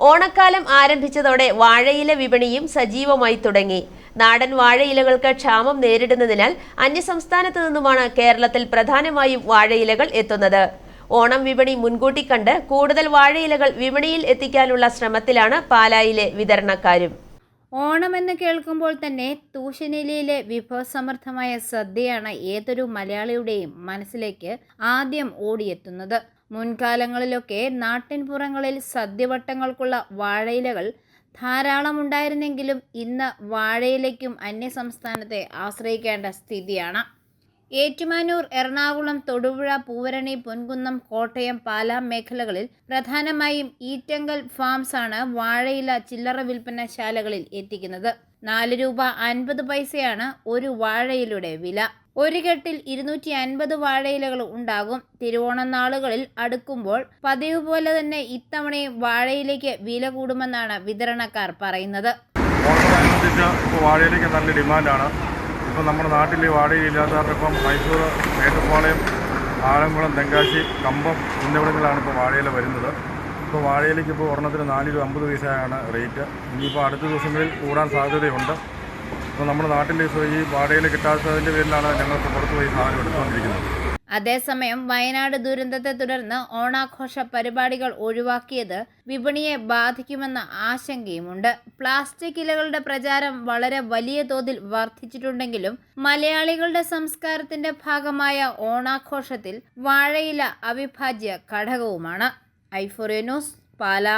ഓണക്കാലം ആരംഭിച്ചതോടെ വാഴയില വിപണിയും സജീവമായി തുടങ്ങി. നാടൻ വാഴയിലകൾക്ക് ക്ഷാമം നേരിടുന്നതിനാൽ അന്യസംസ്ഥാനത്തു നിന്നുമാണ് കേരളത്തിൽ പ്രധാനമായും വാഴയിലകൾ എത്തുന്നത്. ഓണം വിപണി മുൻകൂട്ടി കണ്ട് കൂടുതൽ വാഴയിലകൾ വിപണിയിൽ എത്തിക്കാനുള്ള ശ്രമത്തിലാണ് പാലായിലെ വിതരണക്കാരും. എന്ന് കേൾക്കുമ്പോൾ തന്നെ തൂശനിലയിലെ വിഭവസമൃദ്ധമായ സദ്യയാണ് ഏതൊരു മലയാളിയുടെയും മനസ്സിലേക്ക് ആദ്യം ഓടിയെത്തുന്നത്. മുൻകാലങ്ങളിലൊക്കെ നാട്ടിൻപുറങ്ങളിൽ സദ്യവട്ടങ്ങൾക്കുള്ള വാഴയിലകൾ ധാരാളമുണ്ടായിരുന്നെങ്കിലും ഇന്ന് വാഴയിലയ്ക്കും അന്യസംസ്ഥാനത്തെ ആശ്രയിക്കേണ്ട സ്ഥിതിയാണ്. ഏറ്റുമാനൂർ എറണാകുളം തൊടുപുഴ പൂവരണി പൊൻകുന്നം കോട്ടയം പാലാ മേഖലകളിൽ പ്രധാനമായും ഈറ്റങ്കൽ ഫാംസ് ആണ് വാഴയില ചില്ലറ വിൽപ്പനശാലകളിൽ എത്തിക്കുന്നത്. നാല് രൂപ അൻപത് പൈസയാണ് ഒരു വാഴയിലയുടെ വില. ഒരു കെട്ടിൽ ഇരുന്നൂറ്റി അൻപത് വാഴയിലകൾ ഉണ്ടാകും. തിരുവോണം നാളുകളിൽ അടുക്കുമ്പോൾ പതിവ് പോലെ തന്നെ ഇത്തവണയും വാഴയിലേക്ക് വില കൂടുമെന്നാണ് വിതരണക്കാർ പറയുന്നത്. വാഴയിലേക്ക് നല്ല ഡിമാൻഡാണ്. ഇപ്പോൾ നമ്മുടെ നാട്ടിൽ വാഴയില്ലാത്തവരുടെ ഇപ്പം മൈസൂർ മേട്ടുപ്പാളയം ആലംകുളം തെങ്കാശി കമ്പം എന്നിവിടങ്ങളിലാണ് ഇപ്പോൾ വാഴയില വരുന്നത്. ഇപ്പോൾ വാഴയിലേക്ക് ഇപ്പോൾ ഒരെണ്ണത്തിന് നാല് രൂപ അമ്പത് പൈസയാണ് റേറ്റ്. ഇനിയിപ്പോൾ അടുത്ത ദിവസങ്ങളിൽ കൂടാൻ സാധ്യതയുണ്ട്. ഇപ്പോൾ നമ്മുടെ നാട്ടിൽ ഈ വാഴയില കിട്ടാത്തതിന്റെ പേരിലാണ് ഞങ്ങൾ പുറത്ത് പോയി സാധനം എടുത്തുകൊണ്ടിരിക്കുന്നത്. അതേസമയം വയനാട് ദുരന്തത്തെ തുടർന്ന് ഓണാഘോഷ പരിപാടികൾ ഒഴിവാക്കിയത് വിപണിയെ ബാധിക്കുമെന്ന ആശങ്കയുമുണ്ട്. പ്ലാസ്റ്റിക് ഇലകളുടെ പ്രചാരം വളരെ വലിയ തോതിൽ വർദ്ധിച്ചിട്ടുണ്ടെങ്കിലും മലയാളികളുടെ സംസ്കാരത്തിന്റെ ഭാഗമായ ഓണാഘോഷത്തിൽ വാഴയില അവിഭാജ്യ ഘടകവുമാണ്. ഐഫോറിയ ന്യൂസ് പാല.